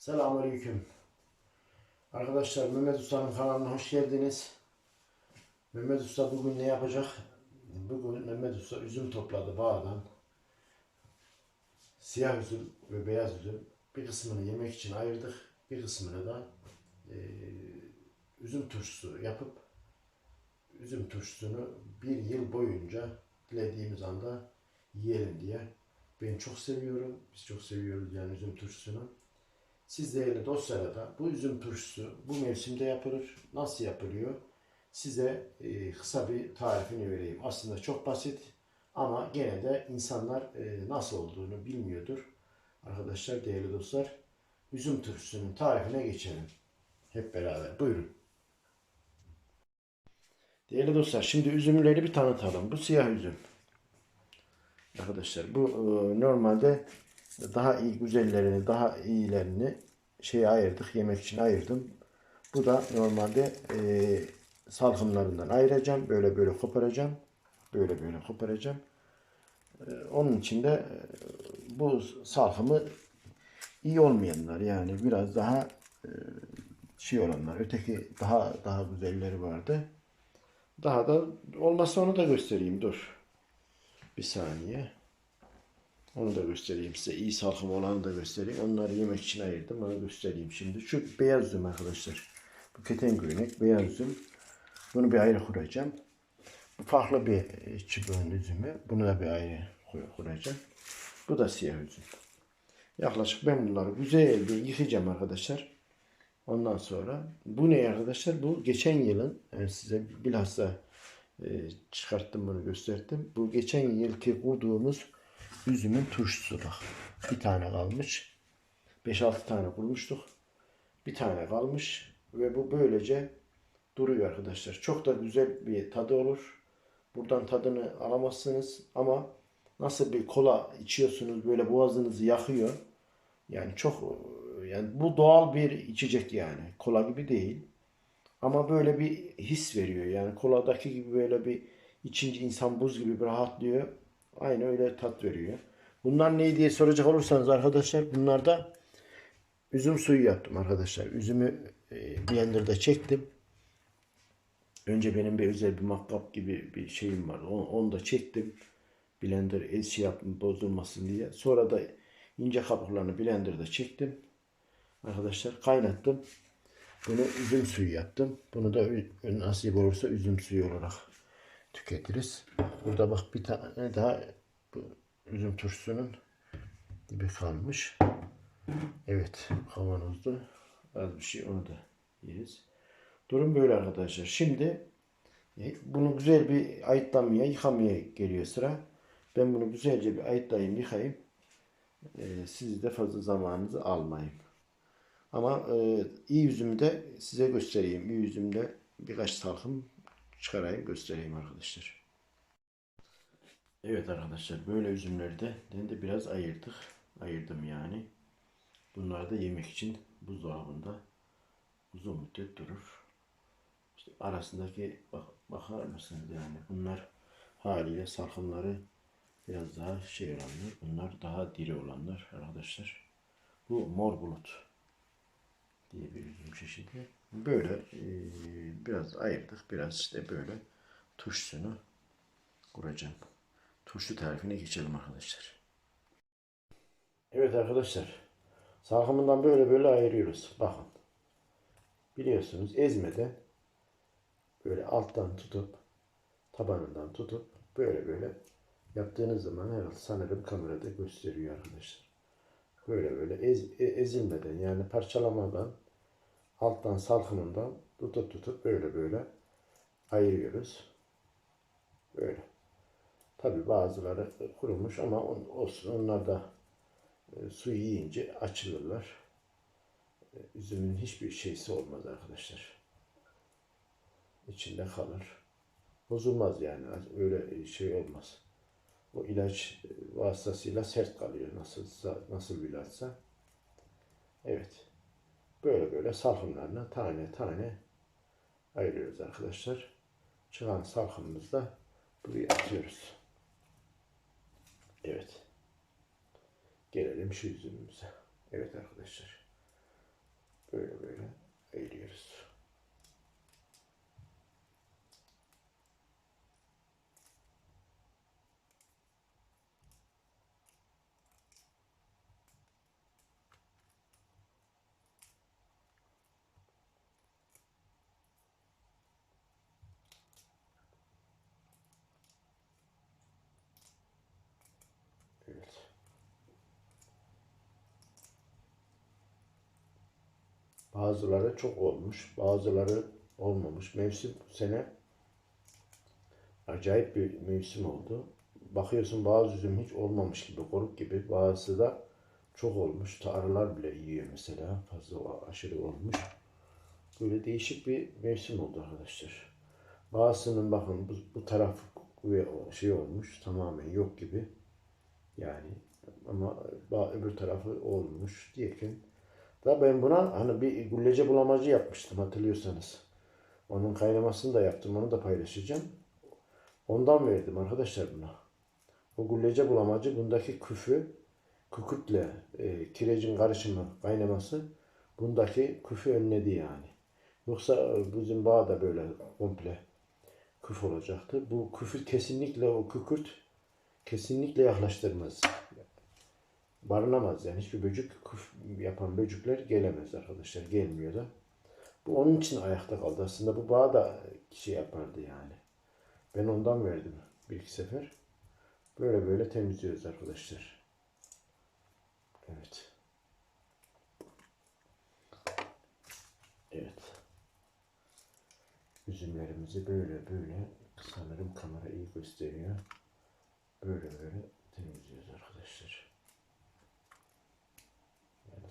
Selamünaleyküm. Arkadaşlar Mehmet Usta'nın kanalına hoş geldiniz. Mehmet Usta bugün ne yapacak? Bugün Mehmet Usta üzüm topladı bağdan. Siyah üzüm ve beyaz üzüm. Bir kısmını yemek için ayırdık. Bir kısmını da eee, üzüm turşusu yapıp üzüm turşusunu bir yıl boyunca dilediğimiz anda yiyelim diye. Ben çok seviyorum. Biz çok seviyoruz yani üzüm turşusunu. Siz değerli dostlara da bu üzüm turşusu bu mevsimde yapılır. Nasıl yapılıyor? Size e, kısa bir tarifini vereyim. Aslında çok basit ama gene de insanlar e, nasıl olduğunu bilmiyordur. Arkadaşlar, değerli dostlar, üzüm turşusunun tarifine geçelim. Hep beraber. Buyurun. Değerli dostlar, şimdi üzümleri bir tanıtalım. Bu siyah üzüm. Arkadaşlar bu e, normalde daha iyi güzellerini, daha iyilerini şeye ayırdık, yemek için ayırdım. Bu da normalde e, salkımlarından ayıracağım. Böyle böyle koparacağım. Böyle böyle koparacağım. E, onun için de e, bu salkımı iyi olmayanlar yani biraz daha e, şey olanlar. Öteki daha daha güzelleri vardı. Daha da olmazsa onu da göstereyim. Dur. Bir saniye. Onu da göstereyim size. İyi salkım olanı da göstereyim. Onları yemek için ayırdım. Onu göstereyim şimdi. Şu beyaz üzüm arkadaşlar. Bu keten göğnek beyaz üzüm. Bunu bir ayrı kuracağım. Bu farklı bir e, çubuğun üzümü. Bunu da bir ayrı kur- kuracağım. Bu da siyah üzüm. Yaklaşık ben bunları güzelce yıkayacağım arkadaşlar. Ondan sonra bu ne arkadaşlar? Bu geçen yılın yani size bilhassa e, çıkarttım bunu gösterdim. Bu geçen yılki kurduğumuz üzümün turşusu bak. Bir tane kalmış. 5-6 tane kurmuştuk. Bir tane kalmış ve bu böylece duruyor arkadaşlar. Çok da güzel bir tadı olur. Buradan tadını alamazsınız ama nasıl bir kola içiyorsunuz böyle boğazınızı yakıyor. Yani çok yani bu doğal bir içecek yani. Kola gibi değil. Ama böyle bir his veriyor. Yani koladaki gibi böyle bir içince insan buz gibi bir rahatlıyor. Aynı öyle tat veriyor. Bunlar ne diye soracak olursanız arkadaşlar bunlar da üzüm suyu yaptım arkadaşlar. Üzümü e, blenderda çektim. Önce benim bir özel bir makkap gibi bir şeyim var. Onu, onu da çektim. Blender ez şey yaptım bozulmasın diye. Sonra da ince kabuklarını blenderda çektim. Arkadaşlar kaynattım. Bunu üzüm suyu yaptım. Bunu da nasip olursa üzüm suyu olarak tüketiriz. Burada bak bir tane daha bu üzüm turşusunun dibi kalmış. Evet kavanozda az bir şey onu da yeriz. Durum böyle arkadaşlar. Şimdi e, bunu güzel bir ayıtlamaya, yıkamaya geliyor sıra. Ben bunu güzelce bir ayıtlayayım, yıkayayım. Ee, siz de fazla zamanınızı almayayım. Ama e, iyi üzümü de size göstereyim. İyi üzümde birkaç salkım çıkarayım, göstereyim arkadaşlar. Evet arkadaşlar böyle üzümleri de biraz ayırdık. Ayırdım yani. Bunlar da yemek için buzdolabında uzun müddet durur. İşte arasındaki bak, bakar mısınız yani bunlar haliyle salkımları biraz daha şey olanlar. Bunlar daha diri olanlar arkadaşlar. Bu mor bulut diye bir üzüm çeşidi. Böyle e, biraz ayırdık. Biraz işte böyle turşusunu kuracağım. Turşu tarifine geçelim arkadaşlar. Evet arkadaşlar. Salkımından böyle böyle ayırıyoruz. Bakın. Biliyorsunuz ezmeden böyle alttan tutup tabanından tutup böyle böyle yaptığınız zaman herhalde sanırım kamerada gösteriyor arkadaşlar. Böyle böyle ez- e- ezilmeden yani parçalamadan alttan salkımından tutup tutup böyle böyle ayırıyoruz. Böyle. Tabi bazıları kurumuş ama olsun onlar da e, su yiyince açılırlar. E, Üzümün hiçbir şeysi olmaz arkadaşlar. İçinde kalır. Bozulmaz yani. Öyle şey olmaz. O ilaç e, vasıtasıyla sert kalıyor. Nasıl nasıl bir ilaçsa. Evet. Böyle böyle salkımlarına tane tane ayırıyoruz arkadaşlar. Çıkan salkımımızı da buraya atıyoruz. Evet. Gelelim şu üzümümüze. Evet arkadaşlar. Böyle böyle eğiliyoruz. Evet. Bazıları çok olmuş, bazıları olmamış. Mevsim bu sene acayip bir mevsim oldu. Bakıyorsun bazı üzüm hiç olmamış gibi, koruk gibi. Bazısı da çok olmuş. Tarılar bile yiyor mesela. Fazla aşırı olmuş. Böyle değişik bir mevsim oldu arkadaşlar. Bazısının bakın bu, bu taraf şey olmuş tamamen yok gibi. Yani ama öbür tarafı olmuş diyeken da ben buna hani bir güllece bulamacı yapmıştım hatırlıyorsanız. Onun kaynamasını da yaptım. Onu da paylaşacağım. Ondan verdim arkadaşlar buna. O güllece bulamacı bundaki küfü kükürtle e, kirecin karışımı kaynaması bundaki küfü önledi yani. Yoksa e, bizim bağ da böyle komple küf olacaktı. Bu küfü kesinlikle o kükürt kesinlikle yaklaştırmaz. Barınamaz yani hiçbir böcek küf yapan böcekler gelemez arkadaşlar. Gelmiyor da. Bu onun için ayakta kaldı. Aslında bu bağ da şey yapardı yani. Ben ondan verdim bir iki sefer. Böyle böyle temizliyoruz arkadaşlar. Evet. Evet. Üzümlerimizi böyle böyle sanırım kamera iyi gösteriyor. Böyle böyle temizliyoruz arkadaşlar.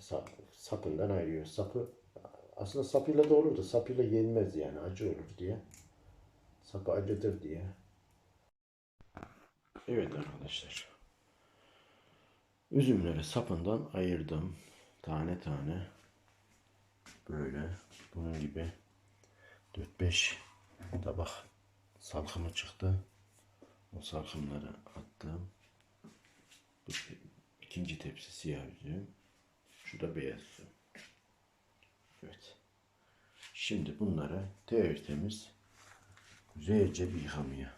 Sap, sapından ayırıyor. Sapı aslında sapıyla olur da sapıyla yenmez yani acı olur diye. Sapı acıdır diye. Evet arkadaşlar. Üzümleri sapından ayırdım. Tane tane. Böyle bunun gibi 4-5 tabak salkımı çıktı. O salkımları attım. Bu ikinci tepsi siyah üzüm. Şu da beyaz üzüm. Evet. Şimdi bunları tertemiz güzelce bir yıkamaya.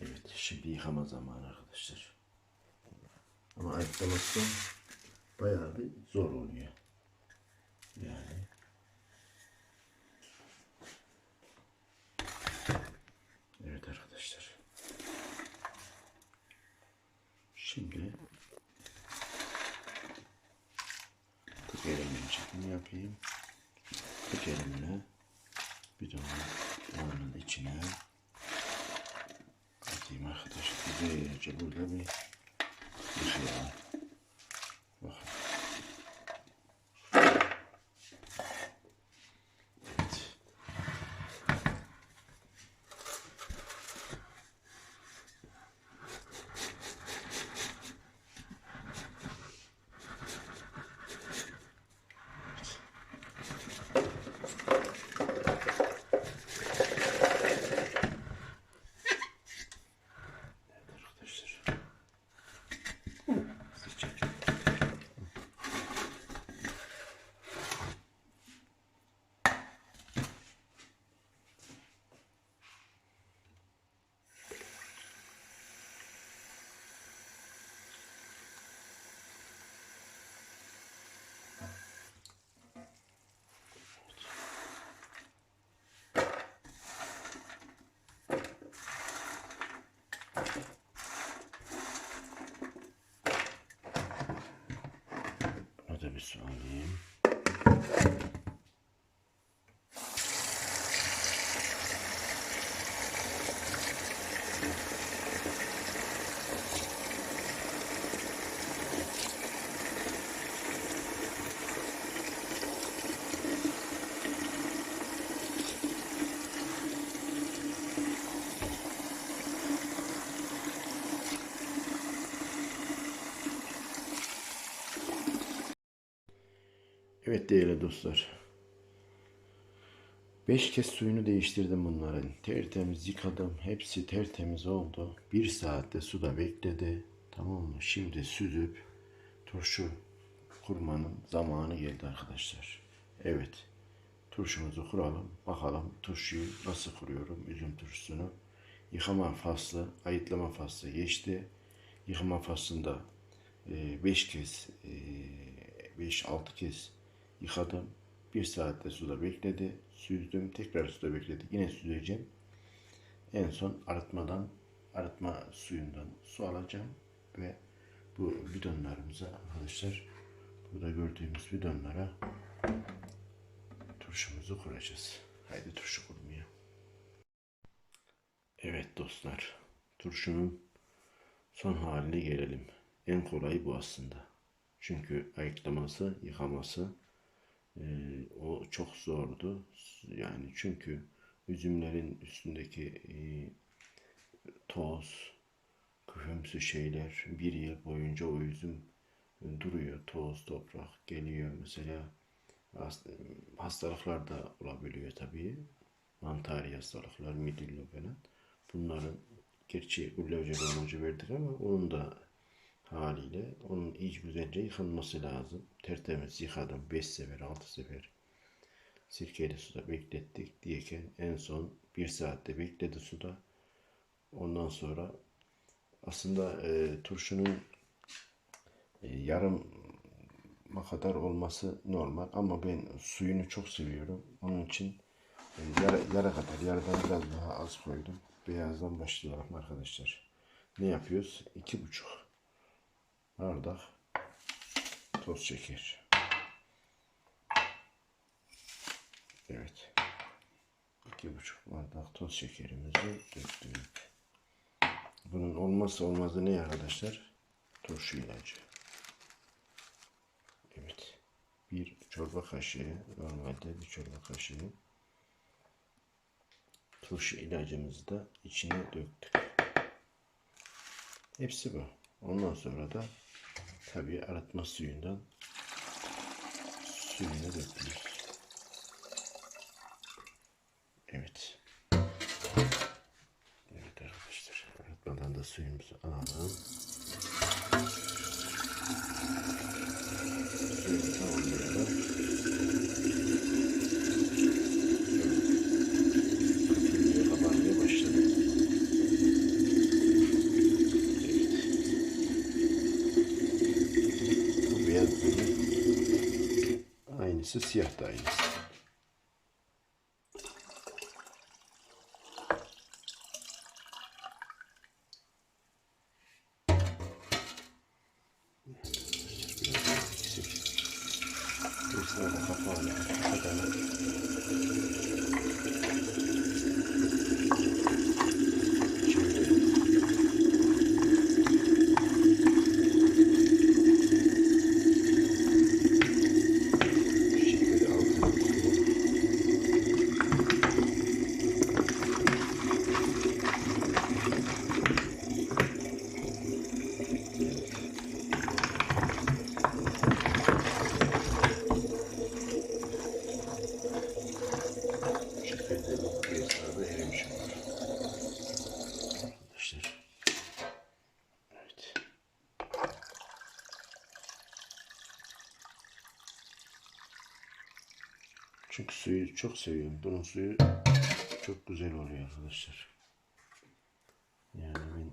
Evet, şimdi yıkama zamanı arkadaşlar. Ama ayıklaması bayağı bir zor oluyor. Yani Evet arkadaşlar. Şimdi yapayım. Tek elimle bidonun içine atayım arkadaşlar. Güzelce burada bir yıkayalım. Bir su alayım. Evet değerli dostlar. Beş kez suyunu değiştirdim bunların. Tertemiz yıkadım. Hepsi tertemiz oldu. Bir saatte suda bekledi. Tamam mı? Şimdi süzüp turşu kurmanın zamanı geldi arkadaşlar. Evet. Turşumuzu kuralım. Bakalım turşuyu nasıl kuruyorum. Üzüm turşusunu. Yıkama faslı, ayıtlama faslı geçti. Yıkama faslında 5 kez, 5-6 kez yıkadım. Bir saatte suda bekledi. Süzdüm. Tekrar suda bekledi. Yine süzeceğim. En son arıtmadan, arıtma suyundan su alacağım ve bu bidonlarımıza arkadaşlar burada gördüğümüz bidonlara turşumuzu kuracağız. Haydi turşu kurmaya. Evet dostlar, turşunun son haline gelelim. En kolayı bu aslında. Çünkü ayıklaması, yıkaması o çok zordu. Yani çünkü üzümlerin üstündeki e, toz, küfümsü şeyler bir yıl boyunca o üzüm duruyor. Toz, toprak geliyor. Mesela hast- hastalıklar da olabiliyor tabii. Mantari hastalıklar, midillo falan. Bunların gerçi gulyabca dolmacı verdik ama onun da haliyle onun iyice güzelce yıkanması lazım. Tertemiz yıkadım 5 sefer 6 sefer. Sirkeli suda beklettik diyeken en son bir saatte bekledi suda. Ondan sonra aslında e, turşunun e, yarım kadar olması normal ama ben suyunu çok seviyorum. Onun için e, yara, yara kadar yarıdan biraz daha az koydum. Beyazdan başlayalım arkadaşlar. Ne yapıyoruz? İki buçuk bardak toz şeker. Evet. İki buçuk bardak toz şekerimizi döktük. Bunun olmazsa olmazı ne arkadaşlar? Turşu ilacı. Evet. Bir çorba kaşığı, normalde bir çorba kaşığı turşu ilacımızı da içine döktük. Hepsi bu. Ondan sonra da tabii arıtma suyundan suyuna döküyoruz. Evet. Evet arkadaşlar. Arıtmadan da suyumuzu alalım. Suyunu tamamlayalım. Köpürmeye kabarmaya başladı. Evet. Bu beyaz bunun aynısı siyah da aynısı. Bir sırada kapağını kapatalım. Şimdi şekeri altına koyalım. Şekerlerin bir sırada erimiş olur. Arkadaşlar. Evet. Çünkü suyu çok seviyorum. Bunun suyu çok güzel oluyor arkadaşlar. Yani ben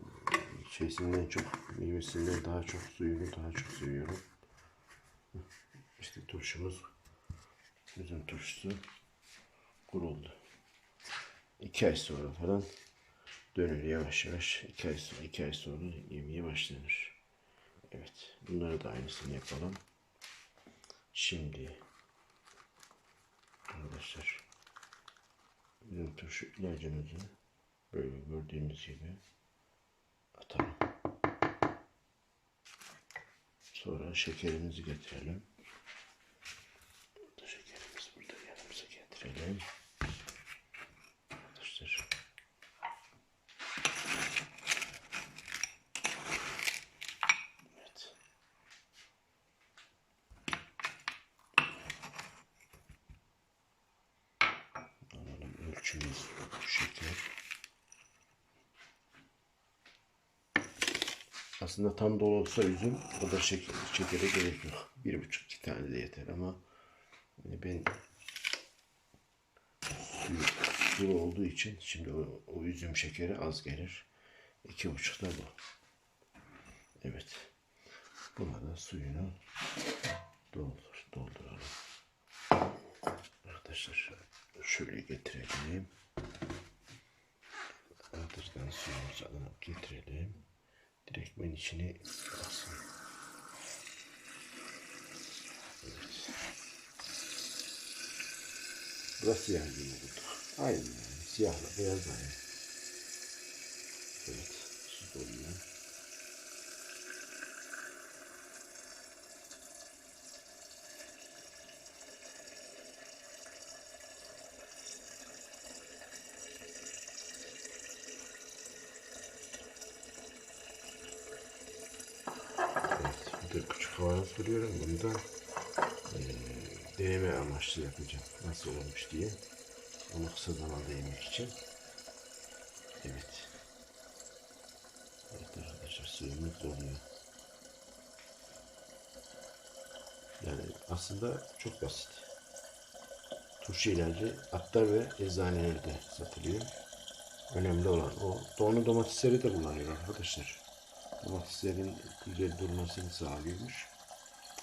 şeysinden çok, meyvesinden daha çok suyunu daha çok seviyorum. İşte turşumuz, üzüm turşusu kuruldu. İki ay sonra falan dönür yavaş yavaş. İki ay, sonra, iki ay sonra yemeye başlanır. Evet. Bunları da aynısını yapalım. Şimdi arkadaşlar bizim turşu ilacımızı böyle gördüğümüz gibi atalım. Sonra şekerimizi getirelim. Burada şekerimizi burada yanımıza getirelim. Arkadaşlar. Evet. Ölçümüz bu. Aslında tam dolu olsa üzüm o kadar şeker, şekere gerek yok. Bir buçuk iki tane de yeter ama yani ben suyu sulu olduğu için şimdi o, o üzüm şekeri az gelir. İki buçuk da bu. Evet. Buna da suyunu doldur, dolduralım. Arkadaşlar şöyle getirelim. Ardından suyumuzu alıp getirelim. Direktmen içini alsın. Evet. Burası siyah gibi bulduk. Aynı yani. Siyahla beyaz aynı. Evet. Su doluyor. Evet, kavanoz kuruyorum. Bunu da eee, deneme amaçlı yapacağım. Nasıl olmuş diye. Onu kısa zamanda yemek için. Evet. Evet arkadaşlar suyumuz doluyor. Yani aslında çok basit. Turşu ilacı hatta ve eczanelerde satılıyor. Önemli olan o. Doğru domatesleri de kullanıyor arkadaşlar. Domateslerin güzel durmasını sağlıyormuş.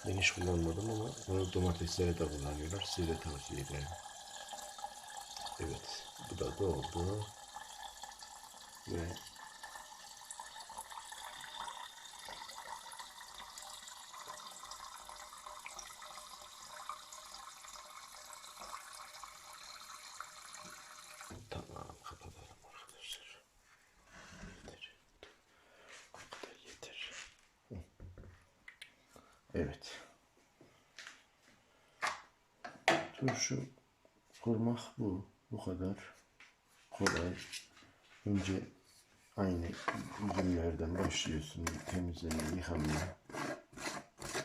Ben hiç kullanmadım ama onu domatesleri de kullanıyorlar. Size de tavsiye ederim. Evet. Bu da doldu. Ve Tamam kapatalım arkadaşlar. Yeter. Bu kadar yeter. Hı. Evet. Turşu kurmak bu. Bu kadar kolay. Önce aynı üzümlerden başlıyorsun. Temizleme, yıkamaya.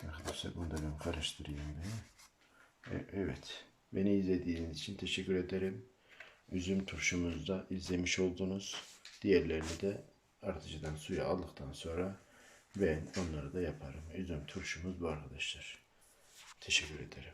Arkadaşlar bunu da ben karıştırayım. Ben. E- evet. Beni izlediğiniz için teşekkür ederim. Üzüm turşumuzda izlemiş oldunuz. Diğerlerini de artıcıdan suyu aldıktan sonra ben onları da yaparım. Üzüm turşumuz bu arkadaşlar. Teşekkür ederim.